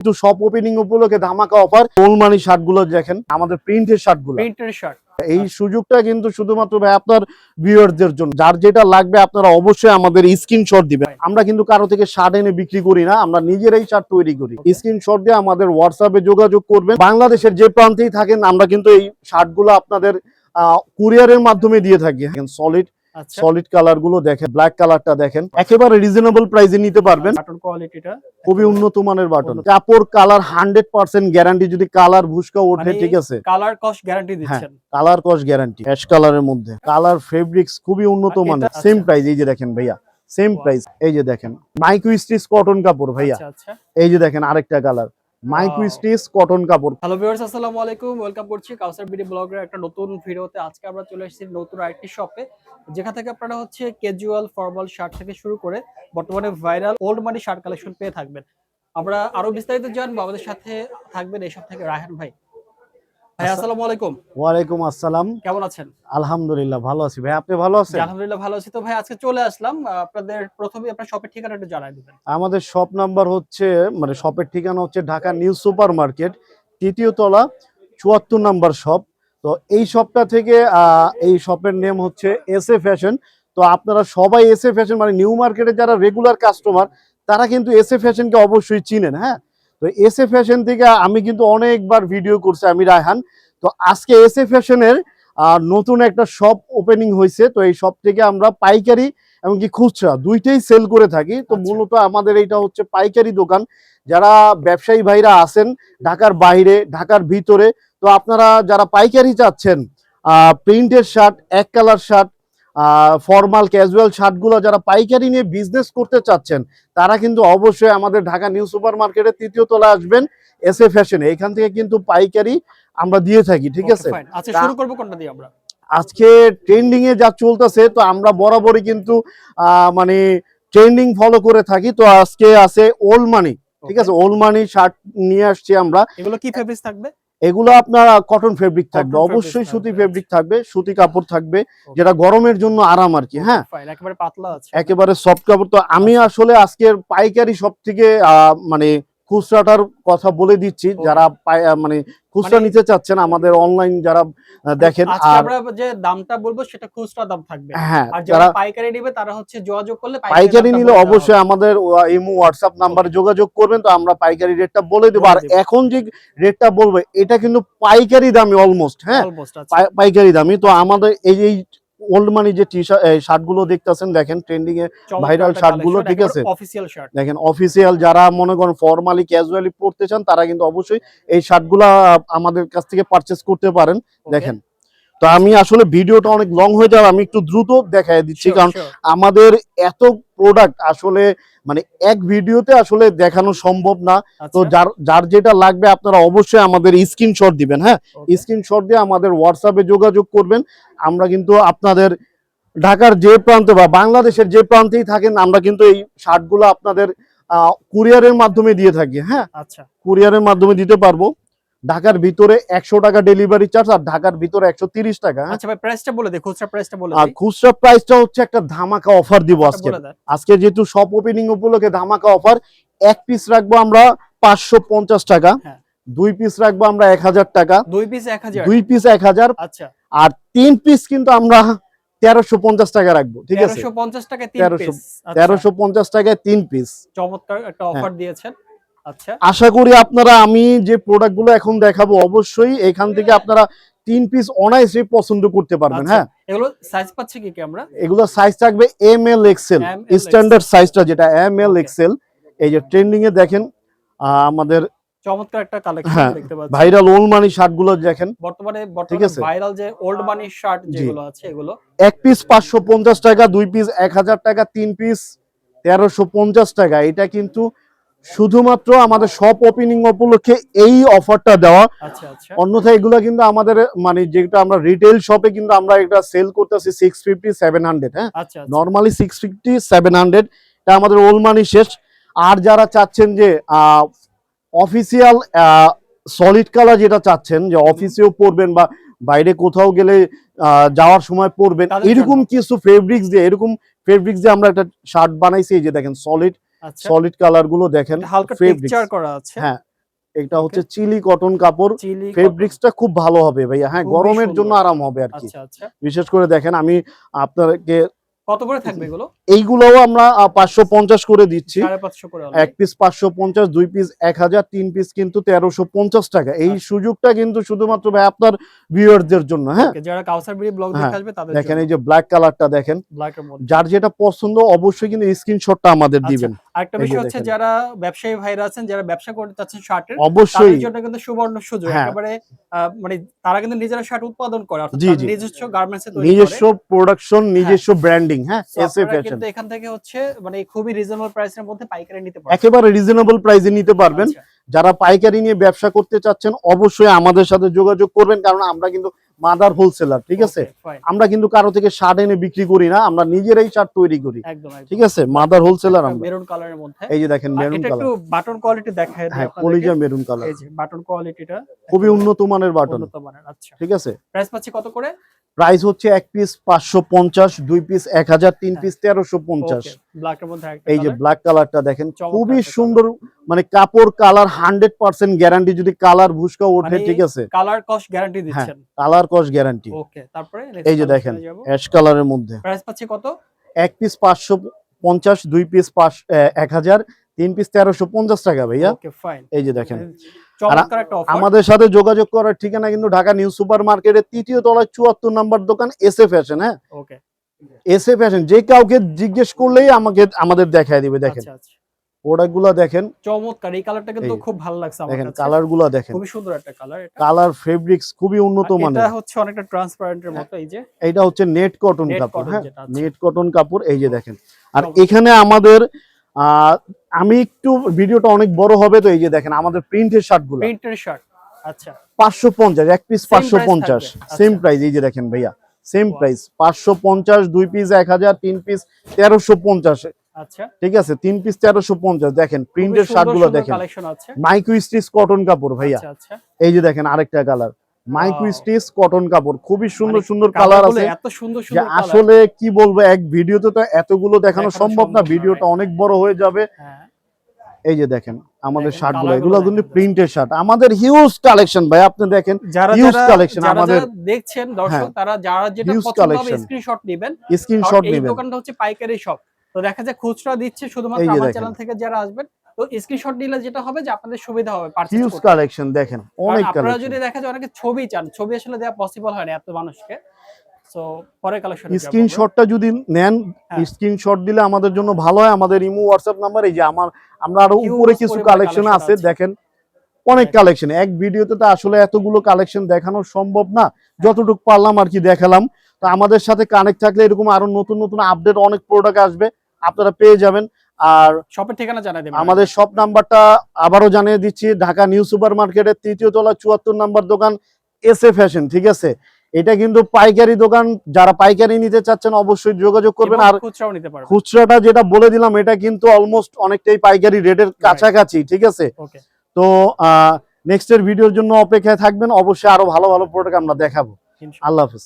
কিন্তু shop opening উপলক্ষে ধামাকা অফার গোলমানি শার্টগুলো দেখেন আমাদের প্রিন্টের শার্টগুলো। প্রিন্টের শার্ট এই সুযোগটা কিন্তু শুধুমাত্র ভাই আপনার ভিউয়ারদের জন্য। যার যেটা লাগবে আপনারা অবশ্যই আমাদের স্ক্রিনশট দিবেন। আমরা কিন্তু কারও থেকে শার্ট এনে বিক্রি করি না আমরা নিজেরাই শার্ট তৈরি করি. স্ক্রিনশট দিয়ে আমাদের হোয়াটসঅ্যাপে যোগাযোগ করবেন। বাংলাদেশের যে প্রান্তেই থাকেন আমরা কিন্তু এই শার্টগুলো আপনাদের কুরিয়ারের মাধ্যমে দিয়ে থাকি। সলিড সলিড কালারগুলো দেখেন ব্ল্যাক কালারটা দেখেন। একেবারে রিজনেবল প্রাইসে নিতে পারবেন। বাটন কোয়ালিটিটা খুবই উন্নত মানের বাটন কাপড় কালার হান্ড্রেড পার্সেন্ট গ্যারান্টি যদি কালার ভুসকা ওঠে মানে ঠিক আছে। কালার কস্ট গ্যারান্টি দিচ্ছেন। কালার কস্ট গ্যারান্টি অ্যাশ কালারের মধ্যে। কালার ফেব্রিক্স খুবই উন্নত মানের। আচ্ছা। সেম প্রাইস এই যে দেখেন ভাইয়া। সেম প্রাইস এই যে দেখেন। মাইক্রো স্টিচ কটন কাপড় ভাইয়া। আচ্ছা আচ্ছা। এই যে দেখেন আরেকটা কালার মাইক্রো. স্টিচ কটন কাপড়। হ্যালো ভিউয়ার্স আসসালামু আলাইকুম। ওয়েলকাম করছি কাউসার বিডি ব্লগের একটা নতুন ভিডিওতে। আজকে আমরা চলে এসেছি নতুন আরেকটি শপে যেখান থেকে আপনারা হচ্ছে ক্যাজুয়াল ফর্মাল শার্ট থেকে শুরু করে বর্তমানে viral old money shirt collection পেয়ে থাকবেন। আমরা আরও বিস্তারিত জানব। আমাদের সাথে থাকবেন এই সব থেকে রায়হান ভাই। আসসালামু আলাইকুম। ওয়ালাইকুম আসসালাম। কেমন আছেন? আলহামদুলিল্লাহ ভালো আছি। ভাই আপনি ভালো আছেন? আলহামদুলিল্লাহ ভালো আছি। তো ভাই আজকে চলে আসলাম। আপনাদের প্রথমে আপনার শপের ঠিকানা একটু জানাই দিবেন। আমাদের শপ নাম্বার হচ্ছে মানে শপের ঠিকানা হচ্ছে ঢাকা নিউ সুপার মার্কেট তৃতীয় তলা চুয়াত্তর নাম্বার শপ তো এই শপটা থেকে আহ, এই শপের নেম হচ্ছে এস এ ফ্যাশন তো আপনারা সবাই এস এ ফ্যাশন মানে নিউ মার্কেটে যারা রেগুলার কাস্টমার তারা কিন্তু এস এ ফ্যাশনকে অবশ্যই চিনেন হ্যাঁ? তো এস এ ফ্যাশন থেকে আমি কিন্তু অনেকবার ভিডিও করছি আমি রায়হান। তো আজকে এস এ ফ্যাশনের নতুন একটা শপ ওপেনিং হয়েছে। তো এই শপ থেকে আমরা পাইকারি এমনকি খুচরা দুইটাই সেল করে থাকি। তো আচ্ছা। মূলত আমাদের এইটা হচ্ছে পাইকারি দোকান। যারা ব্যবসায়ী ভাইরা আছেন ঢাকার বাইরে ঢাকার ভিতরে তো আপনারা যারা পাইকারি চাচ্ছেন প্রিন্টের শার্ট এক কালার শার্ট ফর্মাল ক্যাজুয়াল শার্টগুলো যারা পাইকারি নিয়ে বিজনেস করতে চাচ্ছেন তারা কিন্তু অবশ্যই আমাদের ঢাকা নিউ সুপার মার্কেটের তৃতীয় তলায় আসবেন এস এ ফ্যাশনে এখান থেকে কিন্তু পাইকারি আমরা দিয়ে থাকি ঠিক আছে? আচ্ছা শুরু করব কোনটা দিয়ে আমরা? আজকে ট্রেন্ডিং এ যা চলতেছে তো আমরা বরাবরই কিন্তু আহ, মানে ট্রেন্ডিং ফলো করে থাকি। তো আজকে আছে ওল্ড মানি ঠিক আছে? ওল্ড মানি শার্ট নিয়ে আসছি আমরা। এগুলো কি ফেব্রিক্স থাকবে? এগুলো আপনার কটন ফেব্রিক থাকবে অবশ্যই সুতি আচ্ছা। ফেব্রিক থাকবে সুতি কাপড় থাকবে যেটা গরমের জন্য আরাম আর কি হ্যাঁ? একেবারে পাতলা আছে। একেবারে সফট কাপড় তো আমি আসলে আজকের পাইকারি সব থেকে আহ, মানে খুচরাটার কথা বলে দিচ্ছি যারা মানে খুচরা মানে- নিতে চাচ্ছেন আমাদের অনলাইন যারা দেখেন আর আমরা যে দামটা বলব সেটা খুচরা দাম থাকবে। হ্যাঁ আর যারা পাইকারি নেবে তারা হচ্ছে যোগাযোগ করলে পাইকারি নিলে অবশ্যই। আমাদের ইমো হোয়াটসঅ্যাপ নাম্বারে যোগাযোগ করবেন তো আমরা পাইকারি রেটটা বলে দেবো। আর এখন যে রেটটা বলব এটা কিন্তু পাইকারি দামি অলমোস্ট হ্যাঁ। পাই- পাইকারি দামি। তো আমাদের এই এই ওল্ড মানি যে টি শার্টগুলো দেখতেছেন দেখেন ট্রেন্ডিং এ ভাইরাল শার্টগুলো, ঠিক আছে? দেখেন অফিসিয়াল যারা মনে করেন ফর্মালি ক্যাজুয়ালি পড়তে চান তারা কিন্তু অবশ্যই এই শার্ট আমাদের কাছ থেকে পারচেস করতে পারেন। দেখেন। তো আমি আসলে ভিডিওটা অনেক লং হয়ে যাবে আমি একটু দ্রুত দেখাই দিচ্ছি। কারণ আমাদের এত প্রোডাক্ট আসলে মানে এক ভিডিওতে আসলে দেখানো সম্ভব না। তো আচ্ছা, যার যার যেটা লাগবে আপনারা অবশ্যই আমাদের স্ক্রিনশট দিবেন হ্যাঁ. স্ক্রিনশট দিয়ে আমাদের হোয়াটসঅ্যাপে যোগাযোগ করবেন। আমরা কিন্তু আপনাদের ঢাকার যে প্রান্তে বা বাংলাদেশের যে প্রান্তেই থাকেন আমরা কিন্তু এই শার্টগুলো আপনাদের কুরিয়ারের মাধ্যমে দিয়ে থাকি হ্যাঁ? আচ্ছা। কুরিয়ারের মাধ্যমে দিতে পারব। ঢাকার ভিতরে একশো টাকা ডেলিভারি চার্জ আর ঢাকার ভিতরে একশো তিরিশ টাকা হ্যাঁ? আচ্ছা ভাই প্রাইসটা বলে দিই খুচরা প্রাইসটা বলে আর খুচরা প্রাইসটা হচ্ছে একটা ধামাকা অফার দিব আজকে। আজকে যেহেতু শপ ওপেনিং উপলক্ষে ধামাকা অফার এক পিস রাখব আমরা পাঁচশো পঞ্চাশ টাকা হ্যাঁ। দুই পিস রাখব আমরা এক হাজার টাকা দুই পিস এক হাজার। দুই পিস এক হাজার আচ্ছা। আর তিন পিস কিন্তু আমরা তেরোশো পঞ্চাশ টাকা রাখব ঠিক আছে? তেরোশো পঞ্চাশ টাকা তিন 1300 পিস টাকায় তিন চমৎকার একটা হ্যাঁ। অফার দিয়েছেন। আচ্ছা আশা করি আপনারা আমি যে প্রোডাক্টগুলো এখন দেখাবো অবশ্যই এখান থেকে আপনারা তিন পিস অনায়াসে পছন্দ করতে পারবেন আচ্ছা, হ্যাঁ? এগুলো সাইজ পাচ্ছে কি কি আমরা? এগুলো সাইজ থাকবে এম এল এক্সেল স্ট্যান্ডার্ড সাইজটা যেটা এম এল এক্সেল এই যে ট্রেন্ডিং এ দেখেন আমাদের চমৎকার একটা কালেকশন হ্যাঁ, দেখতে পাচ্ছি। ভাইরাল মানি শার্টগুলো দেখেন। বর্তমানে বর্তমানে ভাইরাল যে ওল্ড মানি শার্ট যেগুলো আছে এগুলো। এক পিস পাঁচশো পঞ্চাশ টাকা দুই পিস এক হাজার টাকা তিন পিস তেরোশো পঞ্চাশ টাকা। এটা কিন্তু শুধুমাত্র আমাদের শপ ওপেনিং উপলক্ষে এই অফারটা দেওয়া। আচ্ছা আচ্ছা। অন্যথায় এগুলো কিন্তু আমাদের মানে যেটা আমরা রিটেল শপে কিন্তু আমরা এটা সেল করতেছি সিক্স ফিফটি সেভেন হান্ড্রেড হ্যাঁ। Normally six fifty seven hundred এটা আমাদের ওল মানি শেষ। আর যারা চাচ্ছেন যে অফিসিয়াল সলিড কালার যেটা চাচ্ছেন যে অফিসেও পরবেন বা বাইরে কোথাও গেলে যাওয়ার সময় পরবেন এরকম কিছু ফেব্রিক্স দিয়ে এরকম ফেব্রিক্স দিয়ে আমরা একটা শার্ট বানাইছি এই যে দেখেন সলিড সলিড কালারগুলো দেখেন হালকা টেক্সচার করা আছে। হ্যাঁ এটা হচ্ছে চিলি কটন কাপড়। ফেব্রিক্সটা খুব ভালো হবে ভাইয়া হ্যাঁ গরমের জন্য আরাম হবে আর কি। আচ্ছা আচ্ছা। বিশেষ করে দেখেন আমি আপনাকে কত করে থাকবে এগুলো? এইগুলোও আমরা পাঁচশো পঞ্চাশ করে দিচ্ছি। এক পিস পাঁচশো পঞ্চাশ দুই পিস এক হাজার তিন পিস কিন্তু তেরোশো পঞ্চাশ টাকা। এই আচ্ছা। সুযোগটা কিন্তু শুধুমাত্র ভাই আপনার ভিউয়ারদের জন্য হ্যাঁ? যারা কাউসার বিডি ব্লগ হ্যাঁ, আসবে তাদের দেখেন এই যে ব্ল্যাক কালারটা দেখেন। যার যেটা পছন্দ অবশ্যই কিন্তু স্ক্রিনশটটা আমাদের আচ্ছা, দিবেন। আরেকটা বিষয় হচ্ছে যারা ব্যবসায়ী ভাইরা আছেন যারা ব্যবসা করতে চাচ্ছেন শার্টের অবশ্যই। জন্য কিন্তু সুবর্ণ সুযোগ। হ্যাঁ। একেবারে মানে তারা কিন্তু নিজেরা শার্ট উৎপাদন করে অর্থাৎ। নিজস্ব গার্মেন্টস নিজস্ব প্রোডাকশন নিজস্ব ব্র্যান্ডিং হ্যাঁ? এসএ ফ্যাশন কিন্তু এখান থেকে হচ্ছে মানে খুবই রিজনেবল প্রাইসের মধ্যে পাইকারি নিতে পারবেন। একেবারে রিজনেবল প্রাইসে নিতে পারবেন। আচ্ছা, যারা পাইকারি নিয়ে ব্যবসা করতে চাচ্ছেন অবশ্যই আমাদের সাথে যোগাযোগ করবেন কারণ আমরা কিন্তু মাদার হোলসেলার ঠিক আছে? আমরা কিন্তু কারও থেকে শার্ট এনে বিক্রি করি না আমরা নিজেরাই শার্ট তৈরি করি। ঠিক আছে? মাদার হোলসেলার আমরা। মেরুন কালারের মধ্যে। এই যে দেখেন মেরুন এটা একটু কালার বাটন কোয়ালিটি দেখায় হ্যাঁ। কলিজা মেরুন কালার এই যে বাটন কোয়ালিটিটা খুবই উন্নত মানের বাটন উন্নত মানের আচ্ছা। ঠিক আছে? প্রাইস পাচ্ছি কত করে? প্রাইস হচ্ছে এক পিস পাঁচশো পঞ্চাশ দুই পিস এক হাজার তিন পিস তেরোশো পঞ্চাশ। এই যে ব্ল্যাক কালারটা দেখেন খুবই সুন্দর মানে কাপড় কালার হান্ড্রেড পার্সেন্ট গ্যারান্টি যদি কালার ভুসকা ওঠে মানে ঠিক আছে। কালার কস্ট গ্যারান্টি দিচ্ছেন। কালার কস গ্যারান্টি ওকে তারপরে এই যে দেখেন অ্যাশ কালারের মধ্যে। প্রাইস পাচ্ছি কত? এক পিস পাঁচশো পঞ্চাশ দুই পিস পাঁচ এক হাজার তিন পিস তেরোশো পঞ্চাশ টাকা ভাইয়া। এই যে দেখেন। আমাদের সাথে যোগাযোগ করার ঠিকানা কিন্তু ঢাকা নিউ সুপার মার্কেটের তৃতীয় তলায় চুয়াত্তর নাম্বার দোকান এস এ ফ্যাশন হ্যাঁ? এস এ ফ্যাশন যে কাউকে জিজ্ঞেস করলেই আমাকে আমাদের দেখায় দিবে দেখেন। আচ্ছা আচ্ছা। প্রোডাক্টগুলা দেখেন। চমৎকার এই কালারটা কিন্তু খুব ভালো লাগছে আমার দেখেন কালারগুলা দেখেন। খুবই সুন্দর একটা কালার এটা। কালার ফেব্রিক্স খুবই উন্নত মানের এটা হচ্ছে অনেকটা ট্রান্সপারেন্টের মতো এই যে। এটা হচ্ছে নেট কটন কাপড় হ্যাঁ? নেট কটন কাপড় এই যে দেখেন। আর এখানে আমাদের আহ, আমি একটু ভিডিওটা অনেক বড় হবে তো এই যে দেখেন আমাদের প্রিন্টের শার্টগুলো প্রিন্টের শার্ট আচ্ছা। পাঁচশো পঞ্চাশ এক পিস Same পাঁচশো price পঞ্চাশ। থাকবে, আচ্ছা। সেম প্রাইস এই যে দেখেন ভাইয়া সেম প্রাইস পাঁচশো পঞ্চাশ দুই পিস এক হাজার তিন পিস তেরোশো পঞ্চাশ। আচ্ছা। ঠিক আছে তিন পিস তেরোশো পঞ্চাশ। দেখেন প্রিন্টের শার্টগুলো দেখেন। মাইক্রো স্টিচ কটন কাপড় ভাইয়া। আচ্ছা আচ্ছা। এই যে দেখেন আরেকটা কালার মাইক্রো. স্টিচ কটন কাপড়। খুবই সুন্দর মানে সুন্দর কালার আছে। এত সুন্দর সুন্দর আসলে কি বলব এক ভিডিওতে তো এতগুলো দেখানো সম্ভব না ভিডিওটা অনেক বড় হয়ে যাবে। হ্যাঁ। এই যে দেখেন আমাদের শার্টগুলো এগুলো কিন্তু প্রিন্টের শার্ট আমাদের হিউজ কালেকশন ভাই আপনি দেখেন Huge যারা আমাদের- দেখছেন দর্শক হ্যাঁ। তারা যারা যেটা পছন্দ হবে স্ক্রিনশট নেবেন। স্ক্রিনশট কারণ এই দোকানটা হচ্ছে পাইকারি শপ তো দেখা যায় খুচরা দিচ্ছে শুধুমাত্র আমার চ্যানেল থেকে যারা আসবেন তো স্ক্রিনশট নিলে যেটা হবে যে আপনাদের সুবিধা হবে পারচেজ হিউজ কালেকশন দেখেন অনেক আপনারা যদি দেখা যায় অনেকে ছবি চান ছবি আসলে দেওয়া পসিবল হয় না এত মানুষকে। সো পরে কালেকশন স্ক্রিনশটটা যদি নেন হ্যাঁ। স্ক্রিনশট দিলে আমাদের জন্য ভালো হয়। আমাদের ইমো হোয়াটসঅ্যাপ নাম্বার এই যে আমার আমরা আরও উপরে কিছু কালেকশন আছে আছে। দেখেন অনেক কালেকশন এক ভিডিওতে তো আসলে এতগুলো কালেকশন দেখানো সম্ভব না। যতটুকু পারলাম আর কি দেখালাম। তো আমাদের সাথে কানেক্ট থাকলে এরকম আরও নতুন নতুন আপডেট অনেক প্রোডাক্ট আসবে। আপনারা পেয়ে যাবেন। আর শপের ঠিকানা জানাই দেবেন। আমাদের শপ নাম্বারটা আবারও জানিয়ে দিচ্ছি ঢাকা নিউ সুপার মার্কেটের তৃতীয় তলা চুয়াত্তর নাম্বার দোকান এস এ ফ্যাশন ঠিক আছে? এটা কিন্তু পাইকারি দোকান যারা পাইকারি নিতে চাচ্ছেন অবশ্যই যোগাযোগ করবেন আর খুচরাও নিতে পারবেন। খুচরাটা যেটা বলে দিলাম এটা কিন্তু অলমোস্ট অনেকটাই পাইকারি রেটের কাছাকাছি ঠিক আছে? ওকে তো নেক্সট এর ভিডিওর জন্য অপেক্ষায় থাকবেন অবশ্যই আরও ভালো ভালো প্রোডাক্ট আমরা দেখাবো। আল্লাহ হাফিজ।